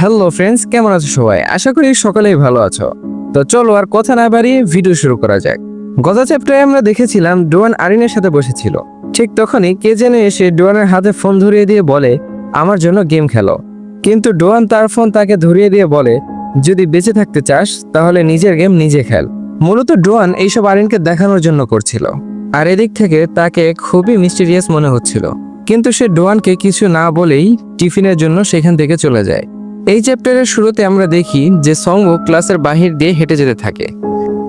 Hello friends কেমন আছো সবাই? আশা করি সকলেই ভালো আছো। তো চলো আর কথা না বাড়িয়ে ভিডিও শুরু করা যাক। গত চ্যাপ্টারে আমরা দেখেছিলাম ডোয়ান আরিনের সাথে বসেছিল। ঠিক তখনই কে যেন এসে ডোয়ানের হাতে ফোন ধরিয়ে দিয়ে বলে, আমার জন্য গেম খেলো। কিন্তু ডোয়ান তার ফোন তাকে ধরিয়ে দিয়ে বলে, যদি বেঁচে থাকতে চাস, তাহলে নিজের গেম নিজে খেল। মূলত ডোয়ান এইসব আরিনকে দেখানোর জন্য করছিল। আর এদিক থেকে তাকে খুবই মিস্টিরিয়াস মনে হচ্ছিল। কিন্তু সে ডোয়ানকে কিছু না বলেই টিফিনের জন্য সেখান থেকে চলে যায়। এই চ্যাপ্টারের শুরুতে আমরা দেখি যে সঙ্গ ক্লাসের বাহির দিয়ে হেঁটে যেতে থাকে।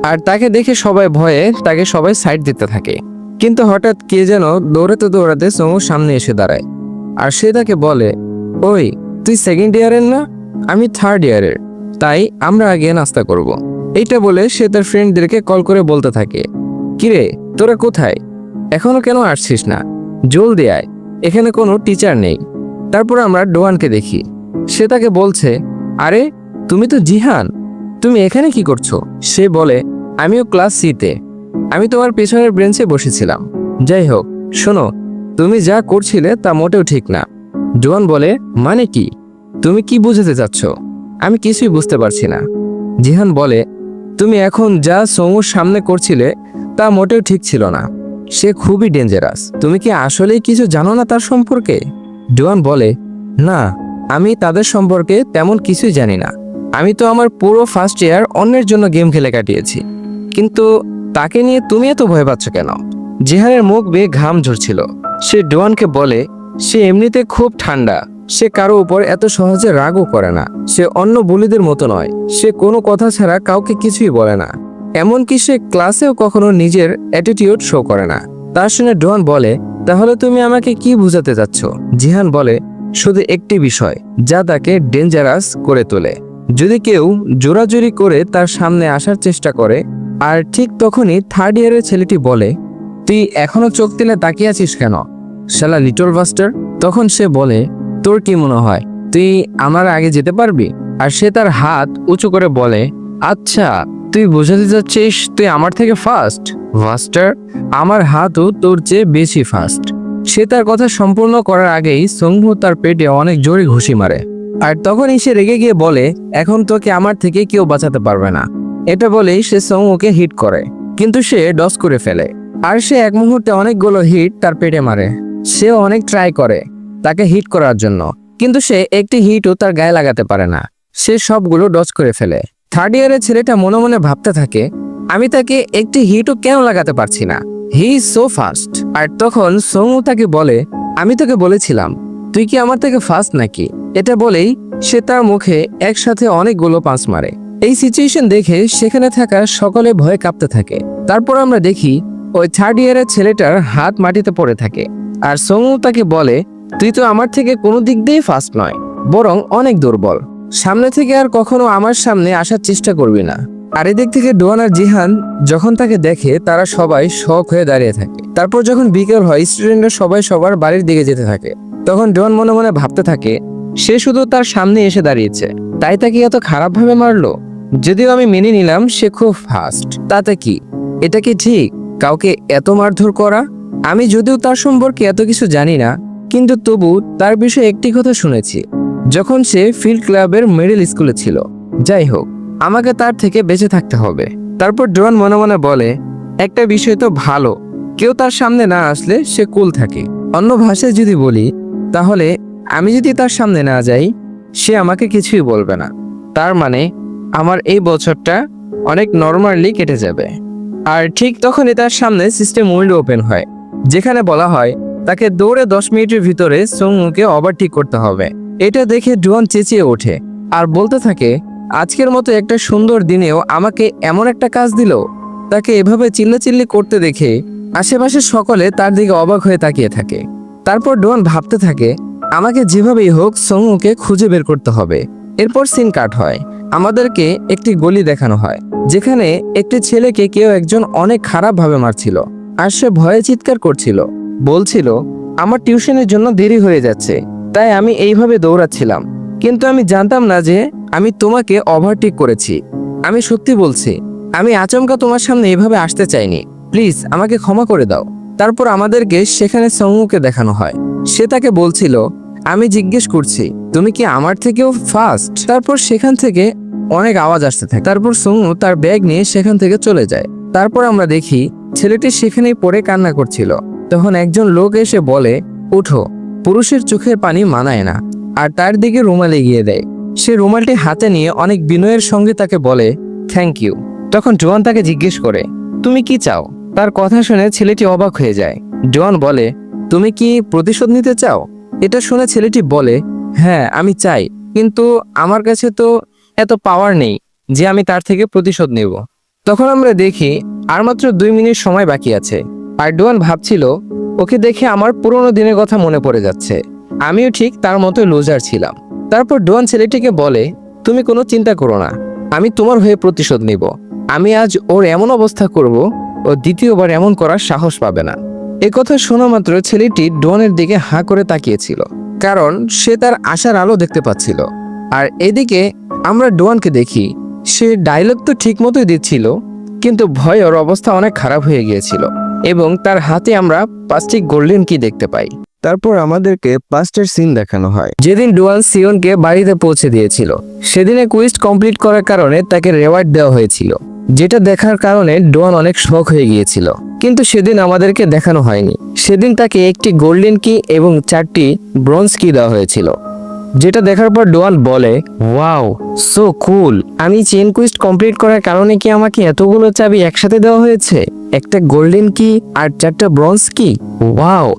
আর তাকে দেখে সবাই ভয়ে তাকে সবাই সাইড দিতে থাকে। কিন্তু হঠাৎ কে যেন দৌড়াতে দৌড়াতে সঙ্গ সামনে এসে দাঁড়ায়। আর সে তাকে বলে, ওই, তুই সেকেন্ড ইয়ারের না? আমি থার্ড ইয়ারের তাই আমরা আগে নাস্তা করব। এইটা বলে সে তার ফ্রেন্ডদেরকে কল করে বলতে থাকে, কিরে, তোরা কোথায়? এখনও কেন আসছিস না? জলদি আয়। এখানে কোনো টিচার নেই। তারপর আমরা ডোয়ানকে দেখি। সে তাকে বলছে, আরে, তুমি তো জিহান। তুমি এখানে কি করছ? সে বলে, আমিও ক্লাস সিতে। আমি তোমার পেছনের ব্রেঞ্চে বসেছিলাম। যাই হোক, শোনো, তুমি যা করছিলে তা মোটেও ঠিক না। জোয়ান বলে মানে কি? তুমি কি বুঝাতে চাচ্ছ? আমি কিছুই বুঝতে পারছি না। জিহান বলে, তুমি এখন যা সমুর সামনে করছিলে তা মোটেও ঠিক ছিল না। সে খুবই ডেঞ্জারাস তুমি কি আসলেই কিছু জানো না তার সম্পর্কে? ডোয়ান বলে, না আমি তাদের সম্পর্কে তেমন কিছুই জানি না। আমি তো আমার পুরো ফার্স্ট ইয়ার অন্যের জন্য গেম খেলে কাটিয়েছি। কিন্তু তাকে নিয়ে তুমি এত ভয় পাচ্ছ কেন? জেহানের মুখ বেয়ে ঘাম ঝরছিল। সে ডোয়ানকে বলে, সে এমনিতে খুব ঠান্ডা। সে কারও উপর এত সহজে রাগও করে না। সে অন্য বুলিদের মতো নয়। সে কোনো কথা ছাড়া কাউকে কিছুই বলে না। এমনকি সে ক্লাসেও কখনো নিজের অ্যাটিটিউড শো করে না। তার শুনে ডোয়ান বলে, তাহলে তুমি আমাকে কি বুঝাতে চাচ্ছ? জিহান বলে শুধু একটি বিষয়, যা তাকে ডেঞ্জারাস করে তোলে। যদি কেউ জোরাজুরি করে তার সামনে আসার চেষ্টা করে, আর ঠিক তখনই থার্ড ইয়ারের ছেলেটি বলে, তুই এখনও চোখ দিলে তাকিয়ে আছিস কেন? শালা লিটল বাস্টার তখন সে বলে, তোর কি মনে হয়, তুই আমার আগে যেতে পারবি? আর সে তার হাত উঁচু করে বলে আচ্ছা তুই বোঝাতে চাচ্ছিস তুই আমার থেকে ফাস্ট ফাস্টার আমার হাতও তোর চেয়ে বেশি ফাস্ট সে তার কথা সম্পূর্ণ করার আগেই সঙ্গু তার পেটে অনেক জোরে ঘুষি মারে। আর তখনই সে রেগে গিয়ে বলে, এখন তোকে আমার থেকে কেউ বাঁচাতে পারবে না। এটা বলেই সে সঙ্গুকে হিট করে। কিন্তু সে ডস করে ফেলে। আর সে এক মুহূর্তে অনেকগুলো হিট তার পেটে মারে। সেও অনেক ট্রাই করে তাকে হিট করার জন্য। কিন্তু সে একটি হিটও তার গায়ে লাগাতে পারে না। সে সবগুলো ডস করে ফেলে। থার্ড ইয়ারের ছেলেটা মনে মনে ভাবতে থাকে, আমি তাকে একটি হিটও কেন লাগাতে পারছি না? হি ইজ সো ফাস্ট আর তখন সৌমু তাকে বলে, আমি তোকে বলেছিলাম, তুই কি আমার থেকে ফাস্ট নাকি? এটা বলেই সে তার মুখে একসাথে অনেকগুলো পাঁচ মারে। এই সিচুয়েশন দেখে সেখানে থাকা সকলে ভয়ে কাঁপতে থাকে। তারপর আমরা দেখি ওই থার্ড ইয়ারের ছেলেটার হাত মাটিতে পড়ে থাকে। আর সৌমু তাকে বলে, তুই তো আমার থেকে কোনো দিক দিয়ে ফাস্ট নয়, বরং অনেক দুর্বল। সামনে থেকে আর কখনো আমার সামনে আসার চেষ্টা করবি না। আর এদিক থেকে ডোয়ান আর জিহান যখন তাকে দেখে, তারা সবাই শখ হয়ে দাঁড়িয়ে থাকে। তারপর যখন বিকেল হয়, স্টুডেন্টরা সবাই সবার বাড়ির দিকে যেতে থাকে। তখন ডোয়ান মনে মনে ভাবতে থাকে, সে শুধু তার সামনে এসে দাঁড়িয়েছে। তাই তাকে এত খারাপভাবে মারলো? যদিও আমি মেনে নিলাম, সে খুব ফাস্ট তাতে কি? এটা কি ঠিক? কাউকে এত মারধর করা? আমি যদিও তার সম্পর্কে এত কিছু জানি না, কিন্তু তবু তার বিষয়ে একটি কথা শুনেছি। যখন সে ফিল্ড ক্লাবের মিডল স্কুলে ছিল। যাই হোক আমাকে তার থেকে বেঁচে থাকতে হবে। তারপর ডোয়ান মনে মনে বলে, একটা বিষয় তো ভালো। কেউ তার সামনে না আসলে সে কুল থাকে। অন্য ভাষায় যদি বলি, তাহলে আমি যদি তার সামনে না যাই, সে আমাকে কিছুই বলবে না। তার মানে আমার এই বছরটা অনেক নর্মালি কেটে যাবে। আর ঠিক তখনই তার সামনে সিস্টেম উইন্ডো ওপেন হয়, যেখানে বলা হয়, তাকে দৌড়ে দশ মিনিটের ভিতরে সঙ্গুকে ওভারটেক করতে হবে। এটা দেখে ডুয়ান চেঁচিয়ে ওঠে, আর বলতে থাকে আজকের মতো একটা সুন্দর দিনেও আমাকে এমন একটা কাজ দিল, তাকে এভাবে চিল্লাচিল্লি করতে দেখে আশেপাশের সকলে তার দিকে অবাক হয়ে তাকিয়ে থাকে। তারপর ডোয়ান ভাবতে থাকে, আমাকে যেভাবেই হোক সঙ্গুকে খুঁজে বের করতে হবে। এরপর সিন কাট হয়, আমাদেরকে একটি গলি দেখানো হয়, যেখানে একটি ছেলেকে কেউ একজন অনেক খারাপভাবে মারছিল, আর সে ভয়ে চিৎকার করছিল। বলছিল, আমার টিউশনের জন্য দেরি হয়ে যাচ্ছে, তাই আমি এইভাবে দৌড়াচ্ছিলাম। কিন্তু আমি জানতাম না যে আমি তোমাকে ওভারটেক করেছি। আমি সত্যি বলছি, আমি আচমকা তোমার সামনে এভাবে আসতে চাইনি। প্লিজ আমাকে ক্ষমা করে দাও। তারপর আমাদেরকে সেখানে সঙ্গুকে দেখানো হয়। সে তাকে বলছিল, আমি জিজ্ঞেস করছি, তুমি কি আমার থেকেও ফাস্ট তারপর সেখান থেকে অনেক আওয়াজ আসতে থাকে। তারপর সোমু তার ব্যাগ নিয়ে সেখান থেকে চলে যায়। তারপর আমরা দেখি, ছেলেটি সেখানেই পড়ে কান্না করছিল। তখন একজন লোক এসে বলে উঠো পুরুষের চোখের পানি মানায় না। আর তার দিকে রুমাল এগিয়ে দেয়। সে রুমালটি হাতে নিয়ে অনেক বিনয়ের সঙ্গে তাকে বলে থ্যাংক ইউ তখন জোয়ান তাকে জিজ্ঞেস করে, তুমি কি চাও? তার কথা শুনে ছেলেটি অবাক হয়ে যায়। জোয়ান বলে, তুমি কি প্রতিশোধ নিতে চাও? এটা শুনে ছেলেটি বলে হ্যাঁ আমি চাই, কিন্তু আমার কাছে তো এত পাওয়ার নেই যে আমি তার থেকে প্রতিশোধ নেব। তখন আমরা দেখি আর মাত্র দুই মিনিট সময় বাকি আছে। আর ডোয়ান ভাবছিল, ওকে দেখে আমার পুরোনো দিনের কথা মনে পড়ে যাচ্ছে। আমিও ঠিক তার মতো লুজার ছিলাম। তারপর ডোয়ান ছেলেটিকে বলে, তুমি কোনো চিন্তা করো না, আমি তোমার হয়ে প্রতিশোধ নিব। আমি আজ ওর এমন অবস্থা করব, ও দ্বিতীয়বার এমন করার সাহস পাবে না। এ কথা শোনা মাত্র ছেলেটি ডোয়ানের দিকে হাঁ করে তাকিয়েছিল, কারণ সে তার আশার আলো দেখতে পাচ্ছিল। আর এদিকে আমরা ডোয়ানকে দেখি, সে ডায়লগ তো ঠিক মতোই দিচ্ছিল, কিন্তু ভয় ওর অবস্থা অনেক খারাপ হয়ে গিয়েছিল এবং তার হাতে আমরা পাঁচটি গোল্ডেন কি দেখতে পাই। তারপর আমাদেরকে পাঁচটার সিন দেখানো হয়। যেদিন ডুয়ান সিওনকে বাড়িতে পৌঁছে দিয়েছিল, সেদিনে কুইস্ট কমপ্লিট করার কারণে তাকে রেওয়ার্ড দেওয়া হয়েছিল, যেটা দেখার কারণে ডোয়ান অনেক শখ হয়ে গিয়েছিল। কিন্তু সেদিন আমাদেরকে দেখানো হয়নি। সেদিন তাকে একটি গোল্ডেন কি এবং চারটি ব্রোঞ্জ কি দেওয়া হয়েছিল, যেটা দেখার পর ডোয়ান বলে ওয়াও সো কুল আমি চেন কুইস্ট কমপ্লিট করার কারণে কি আমাকে এতগুলো চাবি একসাথে দেওয়া হয়েছে? একটা গোল্ডেন কি আর চারটা ব্রোঞ্জ কি ওয়াও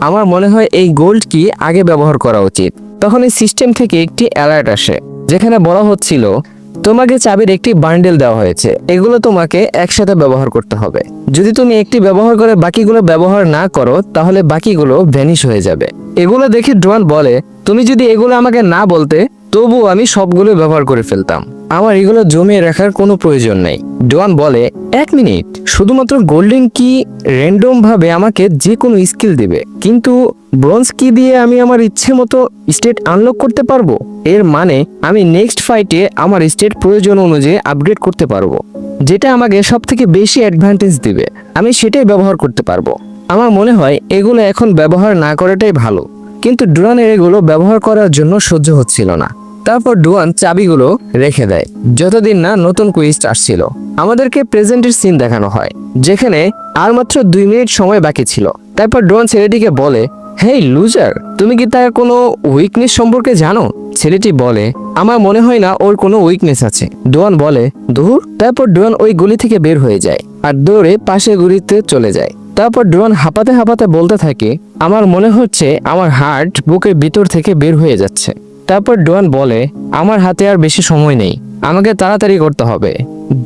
আমার মনে হয় এই গোল্ড কি আগে ব্যবহার করা উচিত। তখন এই সিস্টেম থেকে একটি অ্যালার্ট আসে, যেখানে বলা হচ্ছিল, তোমাকে চাবির একটি বান্ডেল দেওয়া হয়েছে। এগুলো তোমাকে একসাথে ব্যবহার করতে হবে। যদি তুমি একটি ব্যবহার করে বাকিগুলো ব্যবহার না করো, তাহলে বাকিগুলো ভ্যানিশ হয়ে যাবে। এগুলো দেখে ডোয়ান বলে, তুমি যদি এগুলো আমাকে না বলতে তবু আমি সবগুলো ব্যবহার করে ফেলতাম। আমার এগুলো জমিয়ে রাখার কোনো প্রয়োজন নেই। ডোয়ান বলে, এক মিনিট, শুধুমাত্র গোল্ডেন কি র্যান্ডম ভাবে আমাকে যে কোনো স্কিল দিবে? কিন্তু ব্রোঞ্জ কি দিয়ে আমি আমার ইচ্ছে মতো স্টেট আনলক করতে পারব? এর মানে আমি নেক্সট ফাইটে আমার স্টেট প্রয়োজন অনুযায়ী আপগ্রেড করতে পারব, যেটা আমাকে সব থেকে বেশি অ্যাডভান্টেজ দিবে। আমি সেটাই ব্যবহার করতে পারব। আমার মনে হয়, এগুলো এখন ব্যবহার না করাটাই ভালো। কিন্তু ডুয়ানের এগুলো ব্যবহার করার জন্য সহ্য হচ্ছিল না। তারপর ডুয়ান চাবিগুলো রেখে দেয়। যতদিন না নতুন কুইস্ট আসছিল, আমাদেরকে প্রেজেন্টের সিন দেখানো হয়, যেখানে আর মাত্র দুই মিনিট সময় বাকি ছিল। তারপর ডুয়ান ছেলেটিকে বলে, হেই, লুজার, তুমি কি তার কোনো উইকনেস সম্পর্কে জানো? ছেলেটি বলে, আমার মনে হয় না ওর কোনো উইকনেস আছে। ডোয়ান বলে, দূর। তারপর ডোয়ান ওই গলি থেকে বের হয়ে যায় আর দৌড়ে পাশে গুলিতে চলে যায়। তারপর ড্রোন হাঁপাতে হাঁপাতে বলতে থাকে, আমার মনে হচ্ছে আমার হার্ট বুকের ভিতর থেকে বের হয়ে যাচ্ছে। তারপর ডোয়ান বলে, আমার হাতে আর বেশি সময় নেই, আমাকে তাড়াতাড়ি করতে হবে।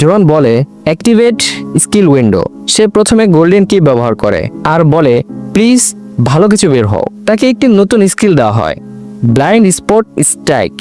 ড্রোন বলে অ্যাক্টিভেট স্কিল উইন্ডো সে প্রথমে গোল্ডেন কি ব্যবহার করে আর বলে প্লিজ ভালো কিছু বের হও। তাকে একটি নতুন স্কিল দেওয়া হয় ব্লাইন্ড স্পট স্ট্রাইক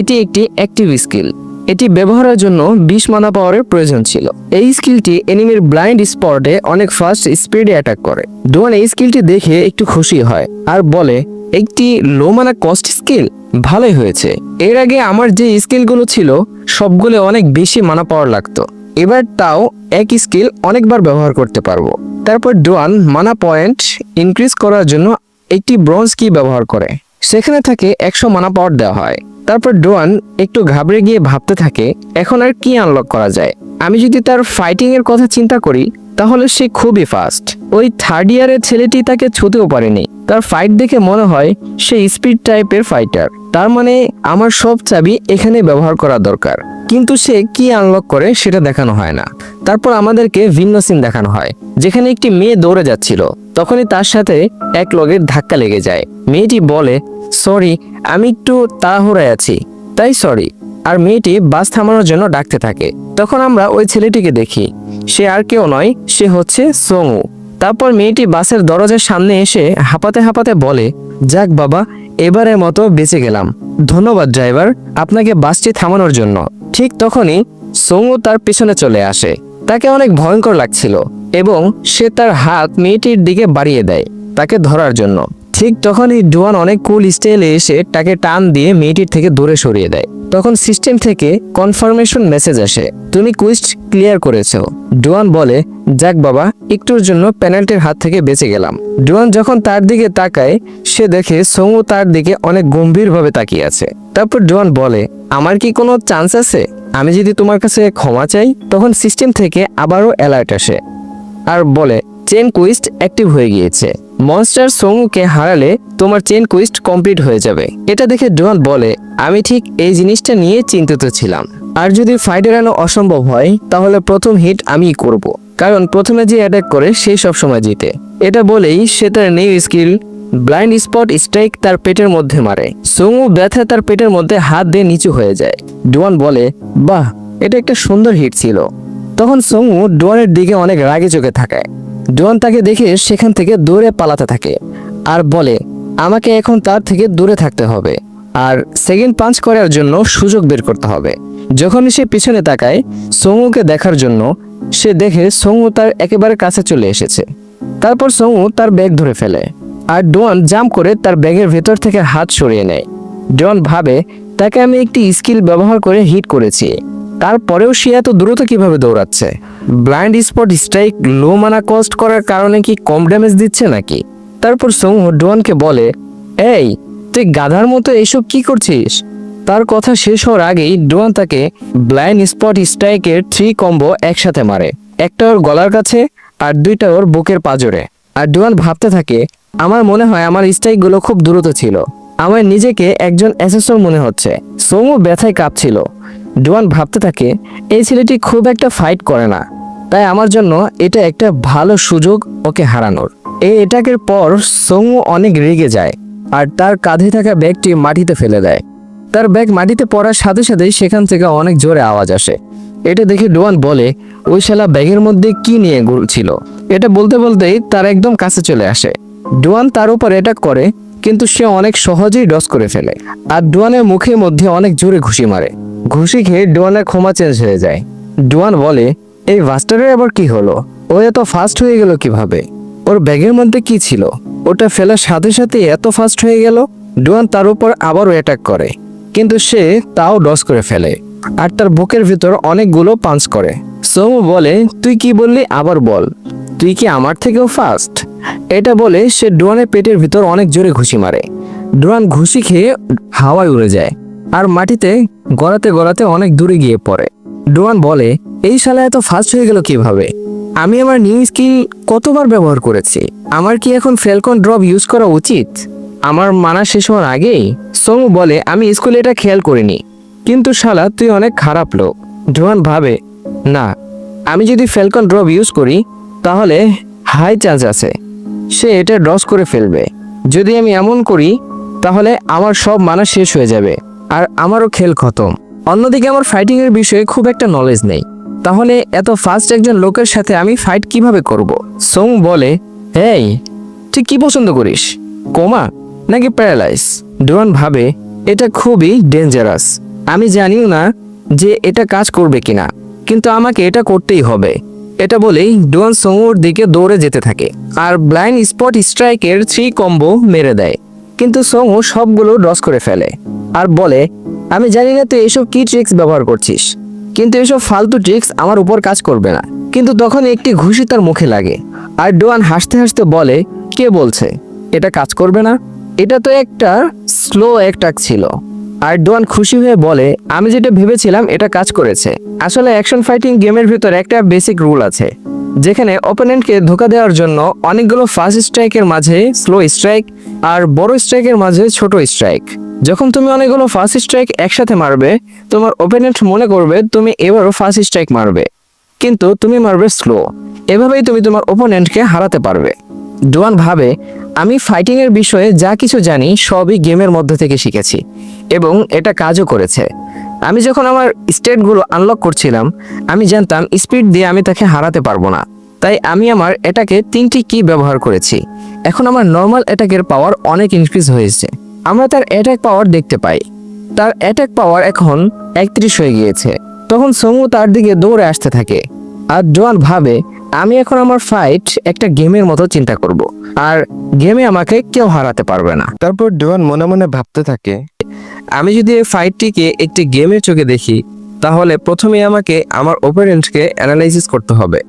এটি একটি অ্যাক্টিভ স্কিল এটি ব্যবহারের জন্য বিশ মানা পাওয়ারের প্রয়োজন ছিল। এই স্কিলটি এনিমির ব্লাইন্ড স্পটে অনেক ফাস্ট স্পিডে অ্যাটাক করে। ডোয়ান এই স্কিলটি দেখে একটু খুশি হয় আর বলে, একটি লো মানা কস্ট স্কিল ভালোই হয়েছে। এর আগে আমার যে স্কিলগুলো ছিল, সবগুলো অনেক বেশি মানা পাওয়ার লাগতো। এবার তাও এক স্কিল অনেকবার ব্যবহার করতে পারব। তারপর ডোয়ান মানা পয়েন্ট ইনক্রিজ করার জন্য একটি ব্রোঞ্জ কি ব্যবহার করে। সেখানে থাকে একশো মানা পাওয়ার দেওয়া হয়। তারপর ডোয়ান একটু ঘাবড়ে গিয়ে ভাবতে থাকে, এখন আর কি আনলক করা যায়? আমি যদি তার ফাইটিং এর কথা চিন্তা করি তাহলে সে খুবই ফাস্ট ওই থার্ড ইয়ারের ছেলেটি তাকে ছুতেও পারেনি। তার ফাইট দেখে মনে হয় সে স্পিড টাইপের ফাইটার তার মানে আমার সব চাবি এখানে ব্যবহার করা দরকার। কিন্তু সে কি আনলক করে সেটা দেখানো হয় না। তারপর আমাদেরকে ভিন্ন সিন দেখানো হয়, যেখানে একটি মেয়ে দৌড়ে যাচ্ছিল। তখনই তার সাথে এক লগের ধাক্কা লেগে যায়। মেয়েটি বলে সরি আমি একটু তাড়াহুড়ায় আছি। তাই সরি আর মেয়েটি বাস থামানোর জন্য ডাকতে থাকে। তখন আমরা ওই ছেলেটিকে দেখি। সে আর কেউ নয়, সে হচ্ছে সোমু। তারপর মেয়েটি বাসের দরজার সামনে এসে হাঁপাতে হাঁপাতে বলে, যাক বাবা, এবারের মতো বেঁচে গেলাম। ধন্যবাদ, ড্রাইভার, আপনাকে বাসটি থামানোর জন্য। ঠিক তখনই সোমু তার পিছনে চলে আসে। তাকে অনেক ভয়ঙ্কর লাগছিল এবং সে তার হাত মেয়েটির দিকে বাড়িয়ে দেয়, তাকে ধরার জন্য। ঠিক তখনই ডুয়ান অনেক কুল স্টাইলে এসে তাকে টান দিয়ে মেয়েটির থেকে দূরে সরিয়ে দেয়। তখন সিস্টেম থেকে কনফার্মেশন মেসেজ আসে। তুমি কুইস্ট ক্লিয়ার করেছ। ডুয়ান বলে, যাক বাবা, একটুর জন্য পেনাল্টির হাত থেকে বেঁচে গেলাম। ডুয়ান যখন তার দিকে তাকায়, সে দেখে সমু তার দিকে অনেক গম্ভীরভাবে তাকিয়ে আছে। তারপর ডোয়ান বলে, আমার কি কোনো চান্স আছে? আমি যদি তোমার কাছে ক্ষমা চাই? তখন সিস্টেম থেকে আবারও অ্যালার্ট আসে। আর বলে চেন কুইস্ট অ্যাক্টিভ হয়ে গিয়েছে। মনস্টার সমুকে হারালে তোমার চেন কুইস্ট কমপ্লিট হয়ে যাবে। এটা দেখে ডোয়ান বলে, আমি ঠিক এই জিনিসটা নিয়ে চিন্তিত ছিলাম। আর যদি ফাইট এড়ানো অসম্ভব হয়, তাহলে প্রথম হিট আমিই করব। কারণ প্রথমে যে অ্যাটাক করে সেই সবসময় জিতে। এটা বলেই সে তার new skill blind spot strike তার পেটের মধ্যে মারে। সমু ব্যথা তার পেটের মধ্যে হাত দিয়ে নিচু হয়ে যায়। ডোয়ান বলে, বাহ, এটা একটা সুন্দর হিট ছিল। তখন সমু ডোয়ানের দিকে অনেক রাগে চোখে থাকায় ডোয়ান তাকে দেখে সেখান থেকে দূরে পালাতে থাকে আর বলে, আমাকে এখন তার থেকে দূরে থাকতে হবে আর সেকেন্ড পাঞ্চ করার জন্য সুযোগ বের করতে হবে। যখনই সে পিছনে তাকায় সমুকে দেখার জন্য, সে দেখে সমু তার একেবারে কাছে চলে এসেছে। তারপর সমু তার ব্যাগ ধরে ফেলে আর ডোয়ান জাম্প করে তার ব্যাগের ভেতর থেকে হাত সরিয়ে নেয়। ডোয়ান ভাবে, তাকে আমি একটি স্কিল ব্যবহার করে হিট করেছি। তারপরেও সে এত দ্রুত কীভাবে দৌড়াচ্ছে? ব্লাইন্ড স্পট স্ট্রাইক লো মানা কস্ট করার কারণে কি কম ড্যামেজ দিচ্ছে নাকি? তারপর সমূহ ডোয়ানকে বলে, এই, তুই গাধার মতো এসব কি করছিস? তার কথা শেষ হওয়ার আগেই ডোয়ান তাকে ব্লাইন্ড স্পট স্ট্রাইকের থ্রি কম্বো একসাথে মারে। একটা ওর গলার কাছে আর দুইটা ওর বুকের পাজরে। আর ডোয়ান ভাবতে থাকে, আমার মনে হয় আমার স্ট্রাইকগুলো খুব দ্রুত ছিল। আমার নিজেকে একজন অ্যাসেসর মনে হচ্ছে। সোমু ব্যথায় কাঁপছিল। ডোয়ান ভাবতে থাকে, এই ছেলেটি খুব একটা ফাইট করে না। তাই আমার জন্য এটা একটা ভালো সুযোগ ওকে হারানোর। এই এটাকের পর সোমু অনেক রেগে যায় আর তার কাঁধে থাকা ব্যাগটি মাটিতে ফেলে দেয়। তার ব্যাগ মাটিতে পড়ার সাথে সাথেই সেখান থেকে অনেক জোরে আওয়াজ আসে। এটা দেখে ডোয়ান বলে, ওই শালা ব্যাগের মধ্যে কি নিয়ে ছিল এটা বলতে বলতেই তার একদম কাছে চলে আসে। ডোয়ান তার উপর অ্যাটাক করে কিন্তু সে অনেক সহজেই ডস করে ফেলে। আর ডোয়ানের মুখের মধ্যে অনেক জোরে ঘুষি মারে। ঘুষি খেয়ে ডোয়ানের ক্ষমা চেঞ্জ হয়ে যায়। ডোয়ান বলে, এই ভাস্টারের আবার কি হলো? ও এত ফাস্ট হয়ে গেল কীভাবে? ওর ব্যাগের মধ্যে কি ছিল? ওটা ফেলার সাথে সাথে এত ফাস্ট হয়ে গেল? ডোয়ান তার উপর আবারও অ্যাটাক করে। কিন্তু সে তাও ডস করে ফেলে। আর তার বুকের ভিতর অনেকগুলো পাঞ্চ করে। সোমু বলে, তুই কি বললি? আবার বল। তুই কি আমার থেকেও ফাস্ট এটা বলে সে ডোয়ানের পেটের ভিতর অনেক জোরে ঘুষি মারে। ডোয়ান ঘুষি খেয়ে হাওয়ায় উড়ে যায় আর মাটিতে গড়াতে গড়াতে অনেক দূরে গিয়ে পড়ে। ডোয়ান বলে, এই শালা এত ফাস্ট হয়ে গেল কীভাবে? আমি আমার নিউ স্কিল কতবার ব্যবহার করেছি? আমার কি এখন ফেলকন ড্রপ ইউজ করা উচিত? আমার মানা শেষ হওয়ার আগেই সোমু বলে, আমি স্কুলে এটা খেয়াল করিনি। কিন্তু শালা, তুই অনেক খারাপ লোক। ডোয়ান ভাবে, না, আমি যদি ফেলকন ড্রপ ইউজ করি, তাহলে হাই চান্স আছে। সে এটা ড্রস করে ফেলবে। যদি আমি এমন করি, তাহলে আমার সব মানা শেষ হয়ে যাবে, আর আমারও খেল খতম। অন্যদিকে আমার ফাইটিং এর বিষয়ে খুব একটা নলেজ নেই। তাহলে এত ফাস্ট একজন লোকের সাথে আমি ফাইট কীভাবে করব? সোং বলে এই তুই কি পছন্দ করিস? কোমা নাকি প্যারালাইজ ডোয়ান ভাবে, এটা খুবই ডেঞ্জারাস আমি জানিও না যে এটা কাজ করবে কিনা, কিন্তু আমাকে এটা করতেই হবে। এটা বলেই ডোয়ান সোমুর দিকে দৌড়ে যেতে থাকে আর ব্লাইন্ড স্পট স্ট্রাইকের থ্রি কম্বো মেরে দেয়। কিন্তু সোমু সবগুলো ড্রস করে ফেলে আর বলে, আমি জানি না তুই এসব কি ট্রিক্স ব্যবহার করছিস, কিন্তু এসব ফালতু ট্রিক্স আমার উপর কাজ করবে না। কিন্তু তখন একটি ঘুষি তার মুখে লাগে আর ডোয়ান হাসতে হাসতে বলে, কে বলছে? এটা কাজ করবে না? এটা তো একটা স্লো অ্যাটাক ছিল। আর ডোয়ান খুশি হয়ে বলে, আমি যেটা ভেবেছিলাম, এটা কাজ করেছে। আসলে অ্যাকশন ফাইটিং গেমের ভিতর একটা বেসিক রুল আছে, যেখানে অপোনেন্টকে ধোকা দেওয়ার জন্য অনেকগুলো ফাস্ট স্ট্রাইকের মাঝে স্লো স্ট্রাইক আর বড় স্ট্রাইকের মাঝে ছোট স্ট্রাইক। যখন তুমি অনেকগুলো ফাস্ট স্ট্রাইক একসাথে মারবে, তোমার ওপোনেন্ট মনে করবে তুমি এবারও ফাস্ট স্ট্রাইক মারবে, কিন্তু তুমি মারবে স্লো। এভাবেই তুমি তোমার ওপোনেন্টকে হারাতে পারবে। ডোয়ান ভাবে, আমি ফাইটিং এর বিষয়ে যা কিছু জানি সবই গেমের মধ্যে থেকে শিখেছি এবং এটা কাজও করেছে। আমি যখন আমার স্টেটগুলো আনলক করছিলাম, আমি জানতাম স্পিড দিয়ে আমি তাকে হারাতে পারব না। তাই আমি আমার এটাকে তিনটি কি ব্যবহার করেছি। এখন আমার নর্মাল অ্যাটাকের পাওয়ার অনেক ইনক্রিজ হয়েছে। আমরা তার অ্যাটাক পাওয়ার দেখতে পাই। তার অ্যাটাক পাওয়ার এখন একত্রিশ হয়ে গিয়েছে। তখন সমু তার দিকে দৌড়ে আসতে থাকে। আর জোয়ান ভাবে আমি এখন আমার ফাইট একটা গেমের মতো চিন্তা করব। আর গেমে আমাকে কেউ হারাতে পারবে না। তারপর ডোয়ান মনে মনে ভাবতে থাকে আমি যদি এই ফাইটটিকে একটি গেমের চোখে দেখি তাহলে প্রথমে আমাকে আমার ওপোনেন্টকে অ্যানালাইসিস করতে হবে।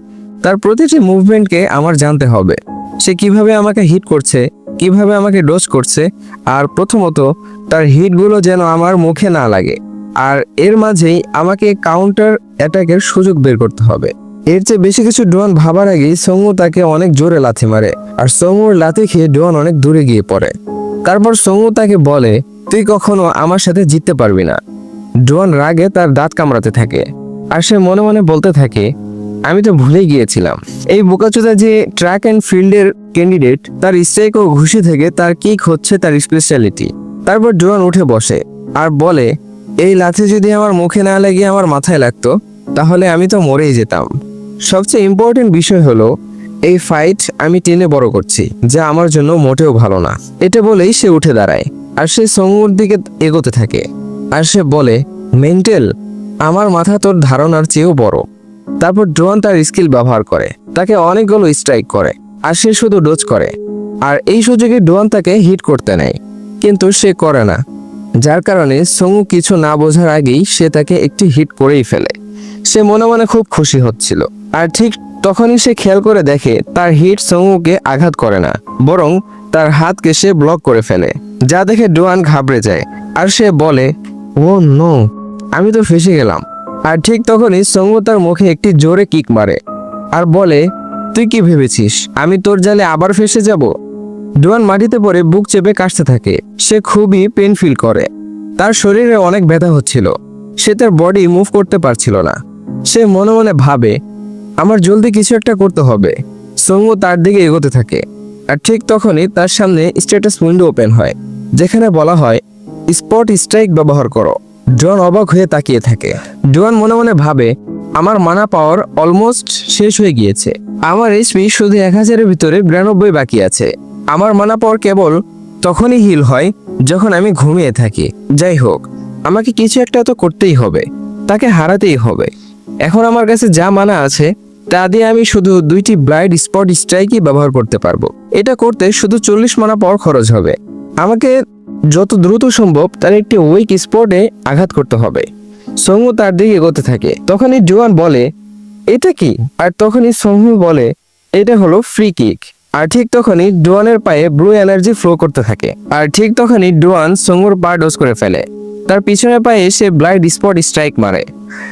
তার প্রতিটি মুভমেন্টকে আমার জানতে হবে। সে কীভাবে আমাকে হিট করছে কীভাবে আমাকে ডোজ করছে আর প্রথমত তার হিটগুলো যেন আমার মুখে না লাগে। আর এর মাঝেই আমাকে কাউন্টার অ্যাটাকের সুযোগ বের করতে হবে। এর চেয়ে বেশি কিছু ডোয়ান ভাবার আগেই সঙ্গু তাকে অনেক জোরে লাথি মারে, আর সঙ্গুর লাথি খেয়ে ডোয়ান অনেক দূরে গিয়ে পড়ে। তারপর সঙ্গু তাকে বলে, তুই কখনো আমার সাথে জিততে পারবি না। ডোয়ান রাগে তার দাঁত কামড়াতে থাকে, আর সে মনে মনে বলতে থাকে, আমি তো ভুলেই গিয়েছিলাম। এই বোকাচোদা যে ট্র্যাক অ্যান্ড ফিল্ডের ক্যান্ডিডেট, তার স্ট্রাইক ও ঘুষি থেকে তার কিক হচ্ছে তার স্পেশালিটি। তারপর ডোয়ান উঠে বসে আর বলে, এই লাথি যদি আমার মুখে না লেগে আমার মাথায় লাগতো, তাহলে আমি তো মরেই যেতাম। সবচেয়ে ইম্পর্টেন্ট বিষয় হলো, এই ফাইট আমি টেনে বড় করছি, যা আমার জন্য মোটেও ভালো না। এটা বলেই সে উঠে দাঁড়ায়, আর সে সঙ্গুর দিকে এগোতে থাকে। আর সে বলে মেন্টাল আমার মাথা তোর ধারণার চেয়েও বড়। তারপর ড্রোন তার স্কিল ব্যবহার করে, তাকে অনেকগুলো স্ট্রাইক করে, আর সে শুধু ডোজ করে। আর এই সুযোগে ড্রোন তাকে হিট করতে নেয়, কিন্তু সে করে না। যার কারণে সঙ্গু কিছু না বোঝার আগেই সে তাকে একটি হিট করেই ফেলে। সে মনে মনে খুব খুশি হচ্ছিল। আর ঠিক তখনই সে খেয়াল করে দেখে তার হিট সঙ্গুকে আঘাত করে না, বরং তার হাতকে সে ব্লক করে ফেলে, যা দেখে ডোয়ান ঘাবড়ে যায়। আর সে বলে, ও, নো, আমি তো ফেসে গেলাম। আর ঠিক তখনই সঙ্গু তার মুখে একটি জোরে কিক মারে, আর বলে, তুই কি ভেবেছিস? আমি তোর জালে আবার ফেসে যাব? ডোয়ান মাটিতে পড়ে বুক চেপে কাশতে থাকে। সে খুবই পেন ফিল করে। তার শরীরে অনেক ব্যথা হচ্ছিল। সে তার বডি মুভ করতে পারছিল না। সে মনে মনে ভাবে, আমার জলদি কিছু একটা করতে হবে। সঙ্গু তার দিকে এগোতে থাকে। আর ঠিক তখনই তার সামনে স্ট্যাটাস উইন্ডো ওপেন হয়, যেখানে বলা হয় স্পট স্ট্রাইক ব্যবহার করো। জন অবাক হয়ে তাকিয়ে থাকে। ডোয়ান মনে মনে ভাবে, আমার মানা পাওয়ার অলমোস্ট শেষ হয়ে গিয়েছে। আমার এইচপি শুধু এক হাজারের ভিতরে বিরানব্বই বাকি আছে। আমার মানা পাওয়ার কেবল তখনই হিল হয় যখন আমি ঘুমিয়ে থাকি। যাই হোক, আমাকে কিছু একটা তো করতেই হবে, তাকে হারাতেই হবে। এখন আমার কাছে যা মানা আছে, তা দিয়ে আমি শুধু দুইটি ব্লাইড স্পট স্ট্রাইকই ব্যবহার করতে পারব। এটা করতে শুধু চল্লিশ মানা পর খরচ হবে। আমাকে যত দ্রুত সম্ভব তার একটি উইক স্পটে আঘাত করতে হবে। সঙ্গু তার দিকে এগোতে থাকে। তখনই জোয়ান বলে, এটা কি? আর তখনই সঙ্গু বলে, এটা হলো ফ্রি কিক আর ঠিক তখনই ডোয়ানের পায়ে ব্লু এনার্জি ফ্লো করতে থাকে। আর ঠিক তখনই ডোয়ান সঙ্গুর পা ডোজ করে ফেলে। তার পিছনের পায়ে সে ব্লাইড স্পট স্ট্রাইক মারে।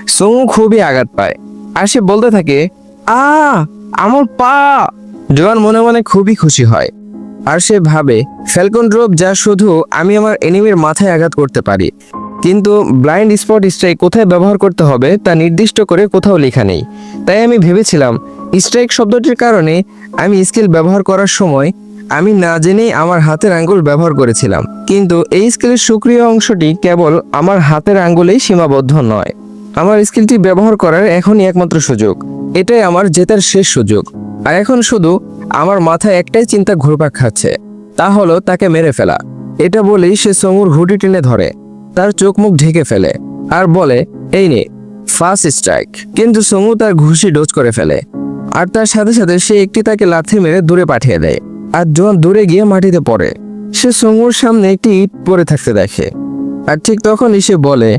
সঙ্গু খুবই আঘাত পায়। আর সে বলতে থাকে, আ, আমার পা! ডোয়ান মনে মনে খুবই খুশি হয়। আর সে ভাবে, ফ্যালকন ড্রপ যা শুধু আমি আমার এনিমির মাথায় আঘাত করতে পারি। কিন্তু ব্লাইন্ড স্পট স্ট্রাইক কোথায় ব্যবহার করতে হবে তা নির্দিষ্ট করে কোথাও লেখা নেই। তাই আমি ভেবেছিলাম, স্ট্রাইক শব্দটির কারণে আমি স্কেল ব্যবহার করার সময় আমি না জেনেই আমার হাতের আঙ্গুল ব্যবহার করেছিলাম। কিন্তু এই স্কেলের সক্রিয় অংশটি কেবল আমার হাতের আঙ্গুলেই সীমাবদ্ধ নয়। আমার স্কিলটি ব্যবহার করার এখনই একমাত্র সুযোগ। এটাই আমার জেতার শেষ সুযোগ। আর এখন শুধু আমার মাথায় একটাই চিন্তা ঘুরপাক খাচ্ছে। তা হলো তাকে মেরে ফেলা। এটা বলেই সে সমুর হুডি টেনে ধরে। তার চোখ মুখ ঢেকে ফেলে। আর বলে, এই নে, ফার্স্ট স্ট্রাইক। কিন্তু সমু তার ঘুষি ডোজ করে ফেলে। আর তার সাথে সাথে সে একটি তাকে লাথি মেরে দূরে পাঠিয়ে দেয়। আর জন দূরে গিয়ে মাটিতে পড়ে, সে সঙ্গুর সামনে একটি ইট পড়ে থাকতে দেখে। আর ঠিক তখনই সে বলে,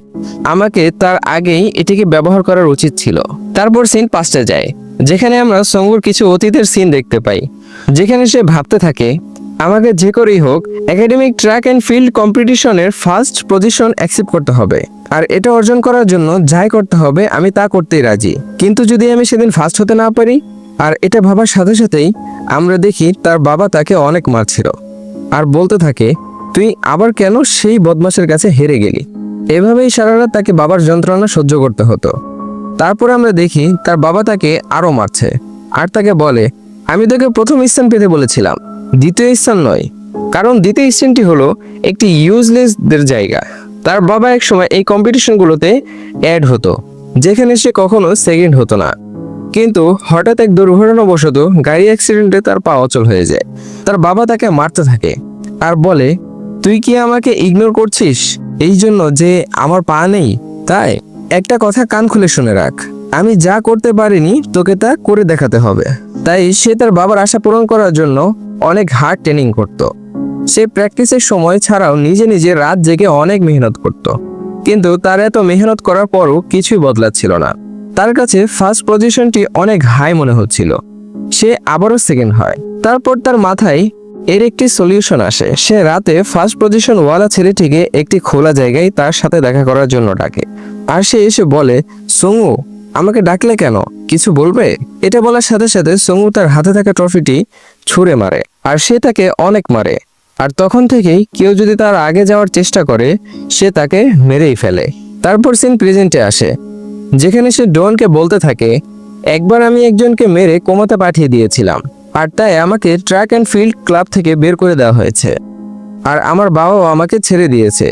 আমাকে তার আগেই এটিকে ব্যবহার করার উচিত ছিল। তারপর সিন পাঁচটা যায়, যেখানে আমরা সঙ্গুর কিছু অতীতের সিন দেখতে পাই, যেখানে সে ভাবতে থাকে আমাকে যে করেই হোক একাডেমিক ট্র্যাক অ্যান্ড ফিল্ড কম্পিটিশনের ফার্স্ট পজিশন অ্যাকসেপ্ট করতে হবে। আর এটা অর্জন করার জন্য যাই করতে হবে, আমি তা করতেই রাজি। কিন্তু যদি আমি সেদিন ফার্স্ট হতে না পারি, আর এটা ভাবার সাথে সাথেই আমরা দেখি তার বাবা তাকে অনেক মারছিল। আর বলতে থাকে, তুই আবার কেন সেই বদমাসের কাছে হেরে গেলি? এভাবেই সারা রাত তাকে বাবার যন্ত্রণা সহ্য করতে হতো। তারপরে আমরা দেখি তার বাবা তাকে আরও মারছে। আর তাকে বলে, আমি তোকে প্রথম স্থান পেতে বলেছিলাম। দ্বিতীয় স্থান নয়, কারণ দ্বিতীয় স্থানটি হলো একটি ইউজলেসদের জায়গা। তার বাবা এক সময় এই কম্পিটিশনগুলোতে অ্যাড হতো, যেখানে সে কখনো সেকেন্ড হতো না। কিন্তু হঠাৎ এক দুর্ঘটনাবশত গাড়ি অ্যাক্সিডেন্টে তার পা অচল হয়ে যায়। তার বাবা তাকে মারতে থাকে আর বলে, তুই কি আমাকে ইগনোর করছিস? এই জন্য যে আমার পা নেই, তাই? একটা কথা কান খুলে শুনে রাখ, আমি যা করতে পারিনি, তোকে তা করে দেখাতে হবে। তাই সে তার বাবার আশা পূরণ করার জন্য অনেক হার্ড ট্রেনিং করত। সে প্র্যাকটিসের সময় ছাড়াও নিজে নিজে রাত জেগে অনেক মেহনত করত। কিন্তু তার এত মেহনত করার পরও কিছুই বদলাচ্ছিল না। তার কাছে ফার্স্ট পজিশনটি অনেক হাই মনে হচ্ছিল। সে আবারও সেকেন্ড হয়। তারপর তার মাথায় এর একটি সলিউশন আসে। সে রাতে ফার্স্ট পজিশন ওয়ালা ছেলেটিকে একটি খোলা জায়গায় তার সাথে দেখা করার জন্য ডাকে। আর সে এসে বলে সঙ্গু আমাকে ডাকলে কেন? কিছু বলবে? এটা বলার সাথে সাথে সঙ্গু তার হাতে থাকা ট্রফিটি ছুঁড়ে মারে, আর সে তাকে অনেক মারে। আর তখন থেকেই কেউ যদি তার আগে যাওয়ার চেষ্টা করে, সে তাকে মেরেই ফেলে। তারপর সিন প্রেজেন্টে আসে, যেখানে সে ডনকে বলতে থাকে, একবার আমি একজনকে মেরে কোমাতে পাঠিয়ে দিয়েছিলাম, আর তাই আমাকে ট্র্যাক অ্যান্ড ফিল্ড ক্লাব থেকে বের করে দেওয়া হয়েছে। আর আমার বাবাও আমাকে ছেড়ে দিয়েছে।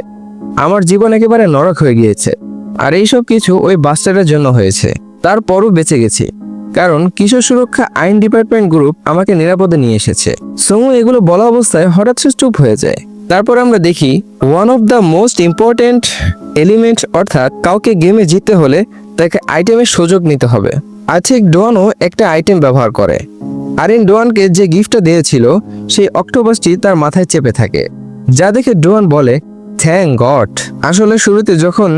আমার জীবন একেবারে নরক হয়ে গিয়েছে। আর এইসব কিছু ওই বাস্টারের জন্য হয়েছে। তারপরও বেঁচে গেছি। কারণ কিশোর সুরক্ষা আইন ডিপার্টমেন্ট গ্রুপ আমাকে নিরাপদে নিয়ে এসেছে। সমু এগুলো বলা অবস্থায় হঠাৎ সে চুপ হয়ে যায়। তারপর আমরা দেখি one of the most important element অর্থাৎ কাউকে গেমে জিততে হলে তাকে আইটেমের সুযোগ নিতে হবে। আর্থিক ডোয়ানও একটা আইটেম ব্যবহার করে। আরিন ডোয়ানকে যে গিফটটা দিয়েছিল, সেই অক্টোপাসটি তার মাথায় চেপে থাকে। যা দেখে ডোয়ান বলে থ্যাংক গড। আসলে শুরুতে যখন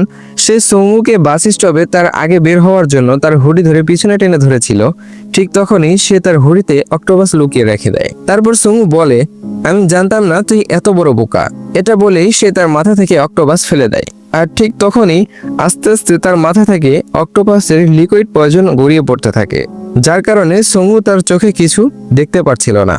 সে সমুকে বাস স্টপে তার আগে বের হওয়ার জন্য তার হুডি ধরে পিছনে টেনে ধরেছিল, ঠিক তখনই সে তার হুডিতে অক্টোবাস লুকিয়ে রেখে দেয়। তারপর সমু বলে, আমি জানতাম না তুই এত বড় বোকা। এটা বলেই সে তার মাথা থেকে অক্টোবাস ফেলে দেয়। আর ঠিক তখনই আস্তে আস্তে তার মাথা থেকে অক্টোপাসের লিকুইড পয়জন গড়িয়ে পড়তে থাকে, যার কারণে সমু তার চোখে কিছু দেখতে পারছিল না।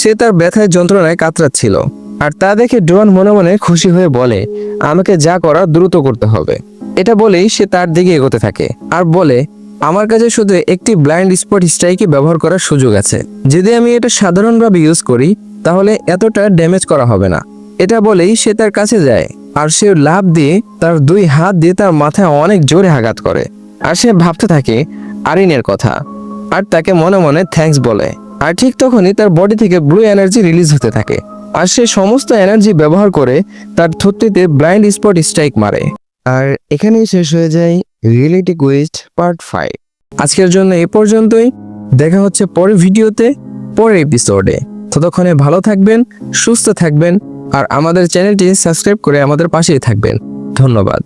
সে তার ব্যথায় যন্ত্রণায় কাতরাচ্ছিল। আর তা দেখে ডোয়ান মনে মনে খুশি হয়ে বলে, আমাকে যা করা দ্রুত করতে হবে। এটা বলেই সে তার দিকে এগোতে থাকে আর বলে, আমার কাছে শুধু একটি ব্লাইন্ড স্পট স্ট্রাইকই ব্যবহার করার সুযোগ আছে। যদি আমি এটা সাধারণভাবে ইউজ করি, তাহলে এতটা ড্যামেজ করা হবে না। এটা বলেই সে তার কাছে যায় আর সে লাভ দিয়ে তার দুই হাত দিয়ে তার মাথায় অনেক জোরে আঘাত করে। আর সে ভাবতে থাকে, আরিনের কথা। আর তাকে মনে মনে থ্যাঙ্কস বলে। আর ঠিক তখনই তার বডি থেকে ব্লু এনার্জি রিলিজ হতে থাকে। আর সে সমস্ত এনার্জি ব্যবহার করে তার থুতনিতে ব্লাইন্ড স্পট স্ট্রাইক মারে। আর এখানেই শেষ হয়ে যায় রিয়েলিটি কুইস্ট পার্ট ফাইভ আজকের জন্য এ পর্যন্তই। দেখা হচ্ছে পরের ভিডিওতে পরের এপিসোডে ততক্ষণে ভালো থাকবেন সুস্থ থাকবেন আর আমাদের চ্যানেলটি সাবস্ক্রাইব করে আমাদের পাশেই থাকবেন। ধন্যবাদ।